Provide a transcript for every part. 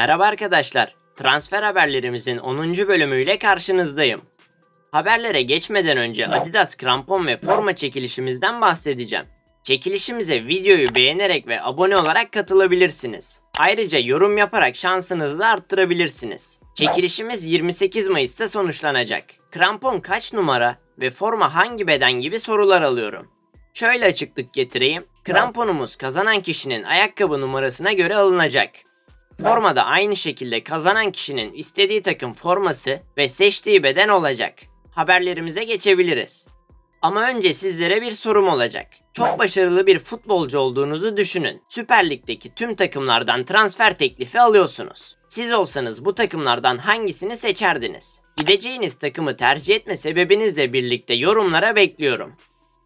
Merhaba arkadaşlar. Transfer haberlerimizin 10. bölümüyle karşınızdayım. Haberlere geçmeden önce Adidas krampon ve forma çekilişimizden bahsedeceğim. Çekilişimize videoyu beğenerek ve abone olarak katılabilirsiniz. Ayrıca yorum yaparak şansınızı da arttırabilirsiniz. Çekilişimiz 28 Mayıs'ta sonuçlanacak. Krampon kaç numara ve forma hangi beden gibi sorular alıyorum. Şöyle açıklık getireyim. Kramponumuz kazanan kişinin ayakkabı numarasına göre alınacak. Forma da aynı şekilde kazanan kişinin istediği takım forması ve seçtiği beden olacak. Haberlerimize geçebiliriz. Ama önce sizlere bir sorum olacak. Çok başarılı bir futbolcu olduğunuzu düşünün. Süper Lig'deki tüm takımlardan transfer teklifi alıyorsunuz. Siz olsanız bu takımlardan hangisini seçerdiniz? Gideceğiniz takımı tercih etme sebebinizle birlikte yorumlara bekliyorum.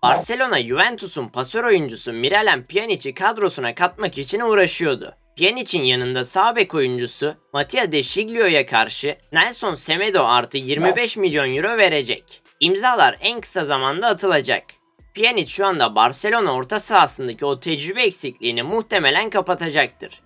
Barcelona Juventus'un pasör oyuncusu Miralem Pjanic'i kadrosuna katmak için uğraşıyordu. Pjanic'in yanında sağ bek oyuncusu Mattia De Sciglio'ya karşı Nelson Semedo artı 25 milyon euro verecek. İmzalar en kısa zamanda atılacak. Pjanic şu anda Barcelona orta sahasındaki o tecrübe eksikliğini muhtemelen kapatacaktır.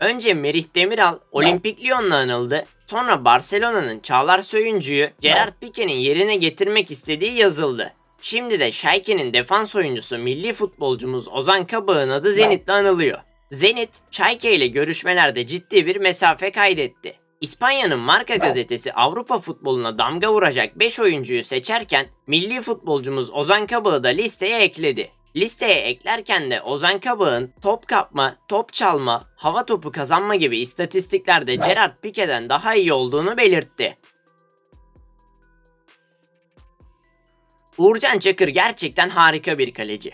Önce Merih Demiral Olimpik Lyon'la anıldı. Sonra Barcelona'nın Çağlar Söyüncü'yü Gerard Pique'nin yerine getirmek istediği yazıldı. Şimdi de Schalke'nin defans oyuncusu milli futbolcumuz Ozan Kabak'ın adı Zenit'le anılıyor. Zenit, Schalke ile görüşmelerde ciddi bir mesafe kaydetti. İspanya'nın Marca gazetesi Avrupa futboluna damga vuracak 5 oyuncuyu seçerken milli futbolcumuz Ozan Kabak'ı da listeye ekledi. Listeye eklerken de Ozan Kabak'ın top kapma, top çalma, hava topu kazanma gibi istatistiklerde Gerard Pique'den daha iyi olduğunu belirtti. Uğurcan Çakır gerçekten harika bir kaleci.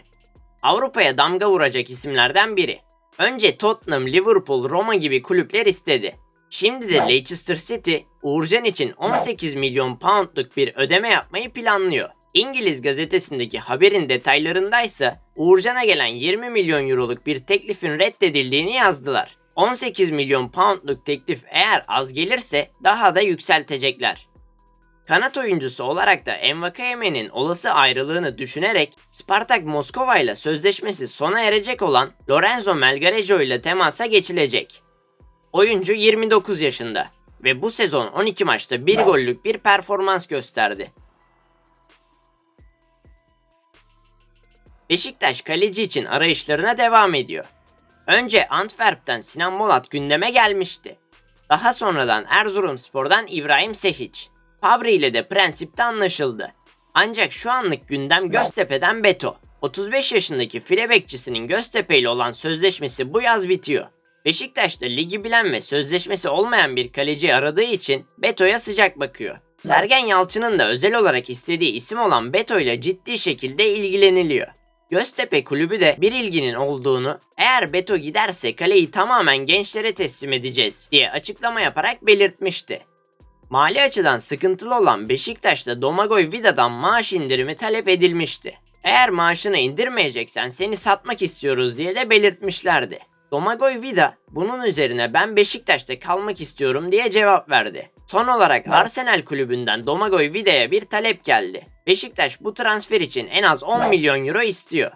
Avrupa'ya damga vuracak isimlerden biri. Önce Tottenham, Liverpool, Roma gibi kulüpler istedi. Şimdi de Leicester City Uğurcan için 18 milyon poundluk bir ödeme yapmayı planlıyor. İngiliz gazetesindeki haberin detaylarındaysa Uğurcan'a gelen 20 milyon euroluk bir teklifin reddedildiğini yazdılar. 18 milyon poundluk teklif eğer az gelirse daha da yükseltecekler. Kanat oyuncusu olarak da Envakayeme'nin olası ayrılığını düşünerek Spartak Moskova ile sözleşmesi sona erecek olan Lorenzo Melgarejo ile temasa geçilecek. Oyuncu 29 yaşında ve bu sezon 12 maçta 1 gollük bir performans gösterdi. Beşiktaş kaleci için arayışlarına devam ediyor. Önce Antwerp'ten Sinan Molat gündeme gelmişti. Daha sonradan Erzurumspor'dan İbrahim Sehiç. Fabri ile de prensipte anlaşıldı. Ancak şu anlık gündem Göztepe'den Beto. 35 yaşındaki file bekçisinin Göztepe ile olan sözleşmesi bu yaz bitiyor. Beşiktaş'ta ligi bilen ve sözleşmesi olmayan bir kaleci aradığı için Beto'ya sıcak bakıyor. Sergen Yalçın'ın da özel olarak istediği isim olan Beto ile ciddi şekilde ilgileniliyor. Göztepe kulübü de bir ilginin olduğunu, eğer Beto giderse kaleyi tamamen gençlere teslim edeceğiz diye açıklama yaparak belirtmişti. Mali açıdan sıkıntılı olan Beşiktaş'ta Domagoj Vida'dan maaş indirimi talep edilmişti. Eğer maaşını indirmeyeceksen seni satmak istiyoruz diye de belirtmişlerdi. Domagoj Vida bunun üzerine ben Beşiktaş'ta kalmak istiyorum diye cevap verdi. Son olarak Arsenal kulübünden Domagoj Vida'ya bir talep geldi. Beşiktaş bu transfer için en az 10 milyon euro istiyor.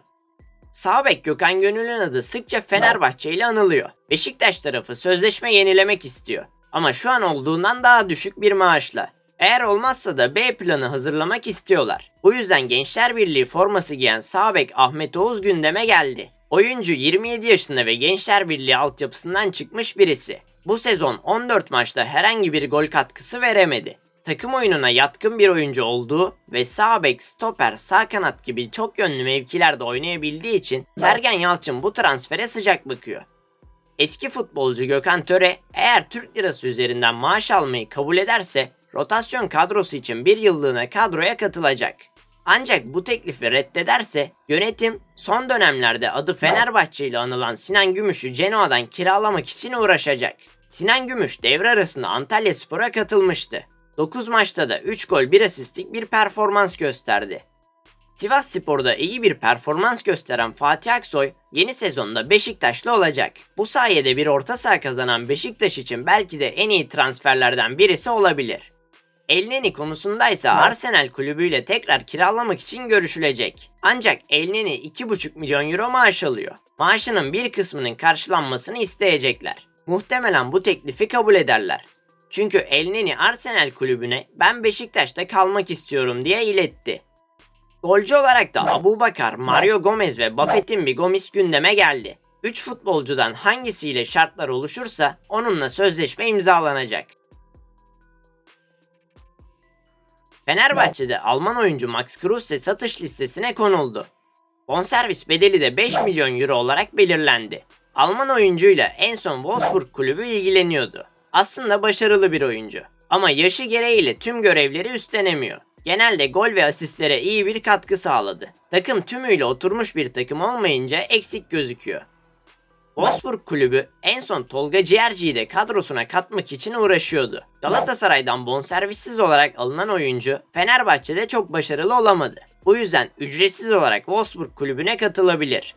Sağ bek Gökhan Gönül'ün adı sıkça Fenerbahçe ile anılıyor. Beşiktaş tarafı sözleşme yenilemek istiyor. Ama şu an olduğundan daha düşük bir maaşla. Eğer olmazsa da B planı hazırlamak istiyorlar. Bu yüzden Gençler Birliği forması giyen sağ bek Ahmet Oğuz gündeme geldi. Oyuncu 27 yaşında ve Gençler Birliği altyapısından çıkmış birisi. Bu sezon 14 maçta herhangi bir gol katkısı veremedi. Takım oyununa yatkın bir oyuncu olduğu ve sağ bek, stoper, sağ kanat gibi çok yönlü mevkilerde oynayabildiği için Sergen Yalçın bu transfere sıcak bakıyor. Eski futbolcu Gökhan Töre eğer Türk lirası üzerinden maaş almayı kabul ederse rotasyon kadrosu için bir yıllığına kadroya katılacak. Ancak bu teklifi reddederse yönetim son dönemlerde adı Fenerbahçe ile anılan Sinan Gümüş'ü Genoa'dan kiralamak için uğraşacak. Sinan Gümüş devre arasında Antalya Spor'a katılmıştı. 9 maçta da 3 gol 1 asistlik bir performans gösterdi. Sivas Spor'da iyi bir performans gösteren Fatih Aksoy yeni sezonda Beşiktaşlı olacak. Bu sayede bir orta saha kazanan Beşiktaş için belki de en iyi transferlerden birisi olabilir. Elneni konusundaysa Arsenal kulübüyle tekrar kiralamak için görüşülecek. Ancak Elneni 2,5 milyon euro maaş alıyor. Maaşının bir kısmının karşılanmasını isteyecekler. Muhtemelen bu teklifi kabul ederler. Çünkü Elneni Arsenal kulübüne ben Beşiktaş'ta kalmak istiyorum diye iletti. Golcü olarak da Abu Bakar, Mario Gomez ve Buffett'in bir Gomis gündeme geldi. 3 futbolcudan hangisiyle şartlar oluşursa onunla sözleşme imzalanacak. Fenerbahçe'de Alman oyuncu Max Kruse satış listesine konuldu. Bonservis bedeli de 5 milyon euro olarak belirlendi. Alman oyuncuyla en son Wolfsburg kulübü ilgileniyordu. Aslında başarılı bir oyuncu. Ama yaşı gereğiyle tüm görevleri üstlenemiyor. Genelde gol ve asistlere iyi bir katkı sağladı. Takım tümüyle oturmuş bir takım olmayınca eksik gözüküyor. Wolfsburg kulübü en son Tolga Ciğerci'yi de kadrosuna katmak için uğraşıyordu. Galatasaray'dan bonservissiz olarak alınan oyuncu Fenerbahçe'de çok başarılı olamadı. Bu yüzden ücretsiz olarak Wolfsburg kulübüne katılabilir.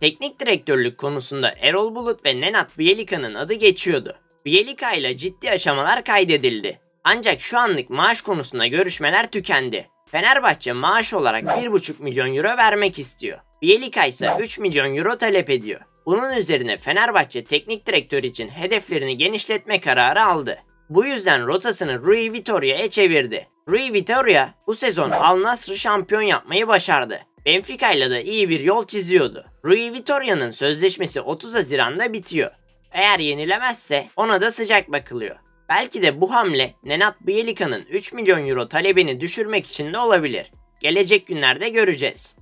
Teknik direktörlük konusunda Erol Bulut ve Nenad Bielika'nın adı geçiyordu. Bielika ile ciddi aşamalar kaydedildi. Ancak şu anlık maaş konusunda görüşmeler tükendi. Fenerbahçe maaş olarak 1,5 milyon euro vermek istiyor. Bielika ise 3 milyon euro talep ediyor. Bunun üzerine Fenerbahçe teknik direktör için hedeflerini genişletme kararı aldı. Bu yüzden rotasını Rui Vitoria'ya çevirdi. Rui Vitoria bu sezon Al Nassr'ı şampiyon yapmayı başardı. Benfica ile de iyi bir yol çiziyordu. Rui Vitoria'nın sözleşmesi 30 Haziran'da bitiyor. Eğer yenilemezse ona da sıcak bakılıyor. Belki de bu hamle Nenad Bielika'nın 3 milyon euro talebini düşürmek için de olabilir. Gelecek günlerde göreceğiz.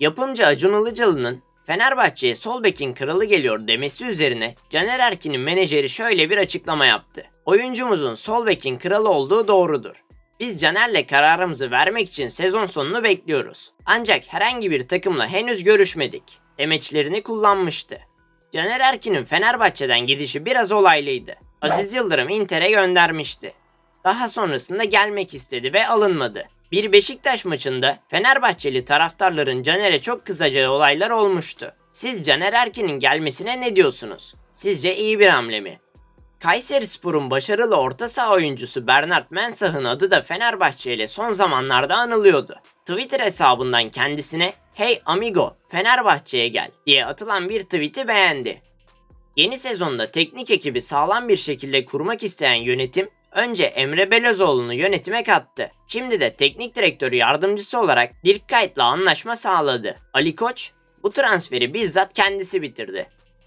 Yapımcı Acun Ilıcalı'nın Fenerbahçe'ye sol bekin kralı geliyor demesi üzerine Caner Erkin'in menajeri şöyle bir açıklama yaptı. Oyuncumuzun sol bekin kralı olduğu doğrudur. Biz Caner'le kararımızı vermek için sezon sonunu bekliyoruz. Ancak herhangi bir takımla henüz görüşmedik. Demeçlerini kullanmıştı. Caner Erkin'in Fenerbahçe'den gidişi biraz olaylıydı. Aziz Yıldırım Inter'e göndermişti. Daha sonrasında gelmek istedi ve alınmadı. Bir Beşiktaş maçında Fenerbahçeli taraftarların Caner'e çok kızacağı olaylar olmuştu. Siz Caner Erkin'in gelmesine ne diyorsunuz? Sizce iyi bir hamle mi? Kayserispor'un başarılı orta saha oyuncusu Bernard Mensah'ın adı da Fenerbahçe ile son zamanlarda anılıyordu. Twitter hesabından kendisine "Hey amigo, Fenerbahçe'ye gel." diye atılan bir tweet'i beğendi. Yeni sezonda teknik ekibi sağlam bir şekilde kurmak isteyen yönetim önce Emre Belözoğlu'nu yönetime kattı. Şimdi de teknik direktörü yardımcısı olarak Dirk Kuyt'la anlaşma sağladı. Ali Koç bu transferi bizzat kendisi bitirdi.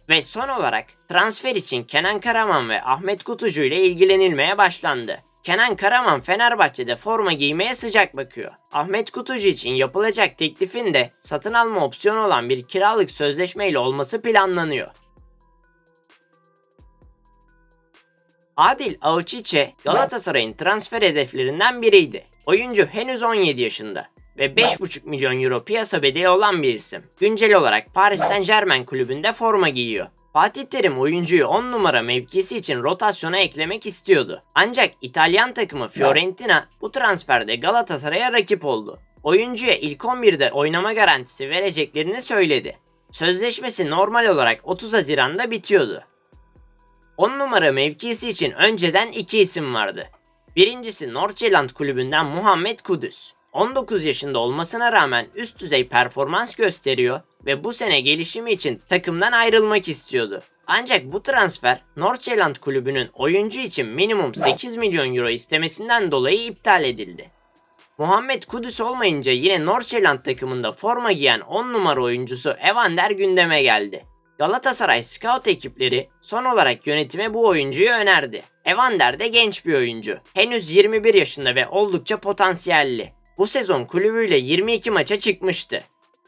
Ve son olarak transfer için Kenan Karaman ve Ahmet Kutucu ile ilgilenilmeye başlandı. Kenan Karaman Fenerbahçe'de forma giymeye sıcak bakıyor. Ahmet Kutucu için yapılacak teklifin de satın alma opsiyonu olan bir kiralık sözleşme ile olması planlanıyor. Adil Auçiçe Galatasaray'ın transfer hedeflerinden biriydi. Oyuncu henüz 17 yaşında ve 5,5 milyon euro piyasa bedeli olan bir isim. Güncel olarak Paris Saint Germain kulübünde forma giyiyor. Fatih Terim oyuncuyu 10 numara mevkisi için rotasyona eklemek istiyordu. Ancak İtalyan takımı Fiorentina bu transferde Galatasaray'a rakip oldu. Oyuncuya ilk 11'de oynama garantisi vereceklerini söyledi. Sözleşmesi normal olarak 30 Haziran'da bitiyordu. 10 numara mevkisi için önceden iki isim vardı. Birincisi Nordsjælland kulübünden Muhammed Kudüs. 19 yaşında olmasına rağmen üst düzey performans gösteriyor ve bu sene gelişimi için takımdan ayrılmak istiyordu. Ancak bu transfer Nordsjælland kulübünün oyuncu için minimum 8 milyon euro istemesinden dolayı iptal edildi. Muhammed Kudüs olmayınca yine Nordsjælland takımında forma giyen 10 numara oyuncusu Evander gündeme geldi. Galatasaray scout ekipleri son olarak yönetime bu oyuncuyu önerdi. Evander de genç bir oyuncu. Henüz 21 yaşında ve oldukça potansiyelli. Bu sezon kulübüyle 22 maça çıkmıştı.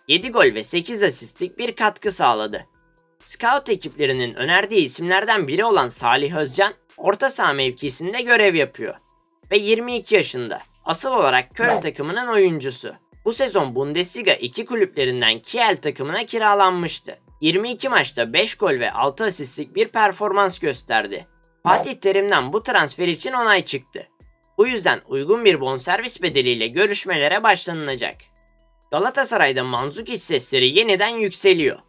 7 gol ve 8 asistlik bir katkı sağladı. Scout ekiplerinin önerdiği isimlerden biri olan Salih Özcan, orta saha mevkisinde görev yapıyor. Ve 22 yaşında. Asıl olarak Köln takımının oyuncusu. Bu sezon Bundesliga 2 kulüplerinden Kiel takımına kiralanmıştı. 22 maçta 5 gol ve 6 asistlik bir performans gösterdi. Fatih Terim'den bu transfer için onay çıktı. Bu yüzden uygun bir bonservis bedeliyle görüşmelere başlanılacak. Galatasaray'da Mandzukic sesleri yeniden yükseliyor.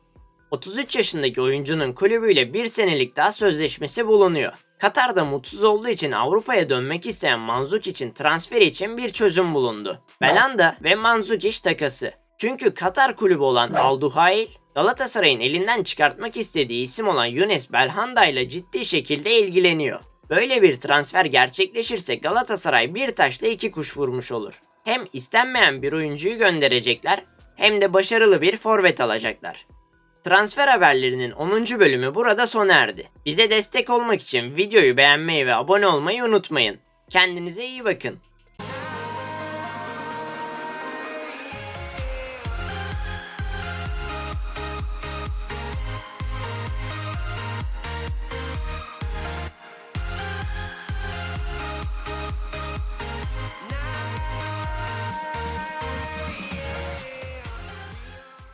33 yaşındaki oyuncunun kulübüyle bir senelik daha sözleşmesi bulunuyor. Katar'da mutsuz olduğu için Avrupa'ya dönmek isteyen Manzukic'in transferi için bir çözüm bulundu. Belanda ve Mandzukic takası. Çünkü Katar kulübü olan Al Duhail Galatasaray'ın elinden çıkartmak istediği isim olan Younes Belhanda ile ciddi şekilde ilgileniyor. Böyle bir transfer gerçekleşirse Galatasaray bir taşla iki kuş vurmuş olur. Hem istenmeyen bir oyuncuyu gönderecekler hem de başarılı bir forvet alacaklar. Transfer haberlerinin 10. bölümü burada sona erdi. Bize destek olmak için videoyu beğenmeyi ve abone olmayı unutmayın. Kendinize iyi bakın.